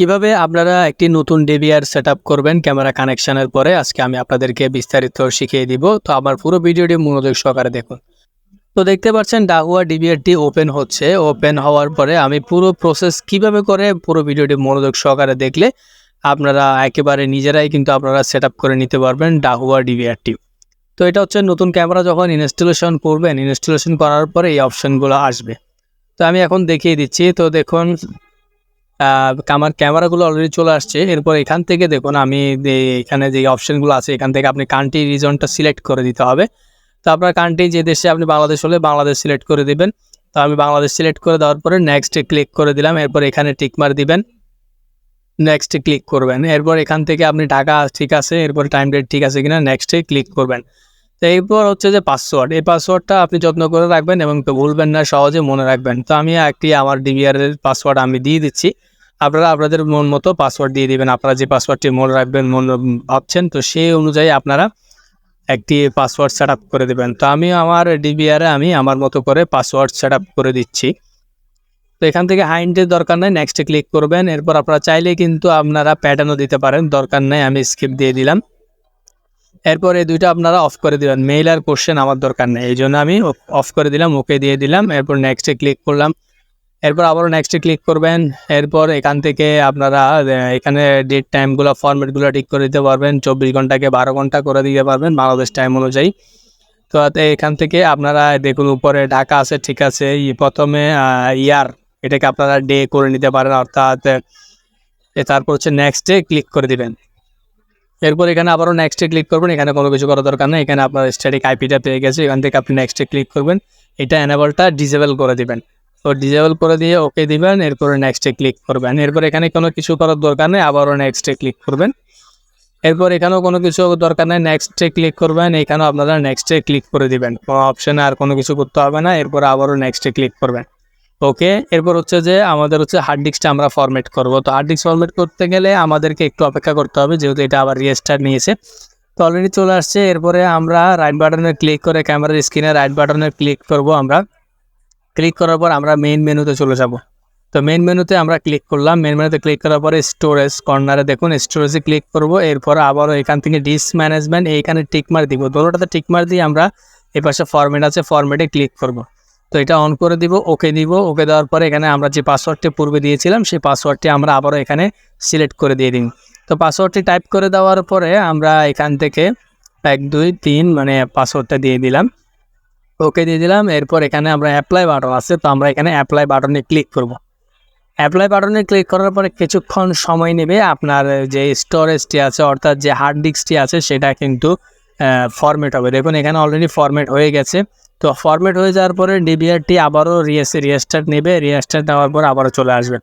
কীভাবে আপনারা একটি নতুন ডিভিআর সেট করবেন ক্যামেরা কানেকশনের পরে, আজকে আমি আপনাদেরকে বিস্তারিত শিখিয়ে দিব। তো আমার পুরো ভিডিওটি মনোযোগ সহকারে দেখুন। তো দেখতে পাচ্ছেন, ডাহুয়া ডিভিআরটি ওপেন হচ্ছে। ওপেন হওয়ার পরে আমি পুরো প্রসেস কীভাবে করে পুরো ভিডিওটি মনোযোগ সহকারে দেখলে আপনারা একেবারে নিজেরাই কিন্তু আপনারা সেট করে নিতে পারবেন ডাহুয়া ডিভিআরটি তো এটা হচ্ছে নতুন ক্যামেরা যখন ইনস্টলেশন করবেন ইনস্টলেশন করার পরে এই অপশনগুলো আসবে। তো আমি এখন দেখিয়ে দিচ্ছি। তো দেখুন আমার ক্যামেরাগুলো অলরেডি চলে আসছে। এরপর এখান থেকে দেখুন, আমি এখানে যে অপশানগুলো আছে, এখান থেকে আপনি কান্ট্রি রিজনটা সিলেক্ট করে দিতে হবে। তো আপনার কান্ট্রি যে দেশে আপনি বাংলাদেশ হলে বাংলাদেশ সিলেক্ট করে দিবেন। তো আমি বাংলাদেশ সিলেক্ট করে দেওয়ার পরে নেক্সটে ক্লিক করে দিলাম। এরপর এখানে টিক মার দিবেন। নেক্সটে ক্লিক করবেন। এরপর এখান থেকে আপনি ঢাকা ঠিক আছে, এরপর টাইম ডেট ঠিক আছে কিনা নেক্সটে ক্লিক করবেন। তো এরপর হচ্ছে যে পাসওয়ার্ড এই পাসওয়ার্ডটা আপনি যত্ন করে রাখবেন এবং ভুলবেন না, সহজে মনে রাখবেন। তো আমি একটি আমার ডিবিআর এর পাসওয়ার্ড আমি দিয়ে দিচ্ছি। আপনারা আপনাদের মন মতো পাসওয়ার্ড দিয়ে দিবেন। আপনারা যে পাসওয়ার্ডটি মনে রাখবেন, মনে ভাবছেন, তো সেই অনুযায়ী আপনারা একটি পাসওয়ার্ড সেট করে দেবেন। তো আমি আমার ডিবিআরে আমি আমার মতো করে পাসওয়ার্ড সেট করে দিচ্ছি। তো এখান থেকে হাইন্ডের দরকার নেই নেক্সটে ক্লিক করবেন। এরপর আপনারা চাইলে কিন্তু আপনারা প্যাটার্নও দিতে পারেন, দরকার নেই, আমি স্কিপ দিয়ে দিলাম। এরপর এই দুইটা আপনারা অফ করে দিবেন। মেইল আর কোশ্চেন আমার দরকার নেই, এই জন্য আমি অফ করে দিলাম ওকে দিয়ে দিলাম। এরপর নেক্সটে ক্লিক করলাম। এরপর আবারও নেক্সটে ক্লিক করবেন। এরপর এখান থেকে আপনারা এখানে ডেট টাইমগুলো ফরম্যাটগুলো ঠিক করে দিতে পারবেন। চব্বিশ ঘন্টাকে বারো ঘণ্টা করে দিতে পারবেন বাংলাদেশ টাইম অনুযায়ী। তো এখান থেকে আপনারা দেখুন উপরে ঢাকা আছে, ঠিক আছে। প্রথমে ইয়ার, এটাকে আপনারা ডে করে নিতে পারেন, অর্থাৎ তারপর হচ্ছে নেক্সটে ক্লিক করে দিবেন। এরপর এখানে আবারও নেক্সটে ক্লিক করবেন, এখানে কোনো কিছু করার দরকার নেই। এখানে আপনার স্ট্যাটিক আইপিটা পেয়ে গেছে, এখান থেকে আপনি নেক্সটে ক্লিক করবেন। এটা এনাবলটা ডিজেবল করে দিবেন। তো ডিজেবল করে দিয়ে ওকে দিবেন, এরপরে নেক্সটে ক্লিক করবেন। এরপর এখানে কোনো কিছু করার দরকার নেই, আবারও নেক্সটে ক্লিক করবেন। এরপর এখানেও কোনো কিছু দরকার নেই নেক্সটে ক্লিক করবেন, এখানেও আপনারা নেক্সটে ক্লিক করে দিবেন। কোনো অপশানে আর কোনো কিছু করতে হবে না, এরপর আবারও নেক্সটে ক্লিক করবেন। ওকে এরপর হচ্ছে যে আমাদের হচ্ছে হার্ড ডিস্কটা আমরা ফরম্যাট করব। তো হার্ড ডিস্ক ফরম্যাট করতে গেলে আমাদেরকে একটু অপেক্ষা করতে হবে, যেহেতু এটা আবার রিস্টার্ট নিয়েছে। তো অলরেডি চলে আসছে, এরপরে আমরা রাইট বাটনে ক্লিক করে ক্যামেরার স্ক্রিনে রাইট বাটনে ক্লিক করব আমরা। ক্লিক করার পর আমরা মেইন মেনুতে চলে যাব। তো মেন মেনুতে আমরা ক্লিক করলাম। মেন মেনুতে ক্লিক করার পরে স্টোরেজ কর্নারে দেখুন স্টোরেজে ক্লিক করব। এরপর আবারও এখান থেকে ডিস ম্যানেজমেন্ট এইখানে টিকমার দিব। দোনোটাতে টিকমার দিয়ে আমরা এই পাশে ফরম্যাট আছে ফরম্যাটে ক্লিক করব। তো এটা অন করে দিব ওকে দিব। ওকে দেওয়ার পরে এখানে আমরা যে পাসওয়ার্ডটি পূর্বে দিয়েছিলাম, সেই পাসওয়ার্ডটি আমরা আবারও এখানে সিলেক্ট করে দিয়ে দিন। তো পাসওয়ার্ডটি টাইপ করে দেওয়ার পরে আমরা এখান থেকে এক, দুই, তিন মানে পাসওয়ার্ডটা দিয়ে দিলাম। ওকে দিয়ে দিলাম। এরপর এখানে আমরা অ্যাপ্লাই বাটন আছে, তো আমরা এখানে অ্যাপ্লাই বাটনে ক্লিক করব। অ্যাপ্লাই বাটনে ক্লিক করার পরে কিছুক্ষণ সময় নেবে আপনার যে স্টোরেজটি আছে, অর্থাৎ যে হার্ড ডিস্কটি আছে, সেটা কিন্তু ফরম্যাট হবে। দেখুন, এখানে অলরেডি ফরম্যাট হয়ে গেছে। তো ফরম্যাট হয়ে যাওয়ার পরে ডিবিআরটি আবারও রিএস রিস্টার্ট নেবে। রিস্টার্ট নেওয়ার পর আবারও চলে আসবে।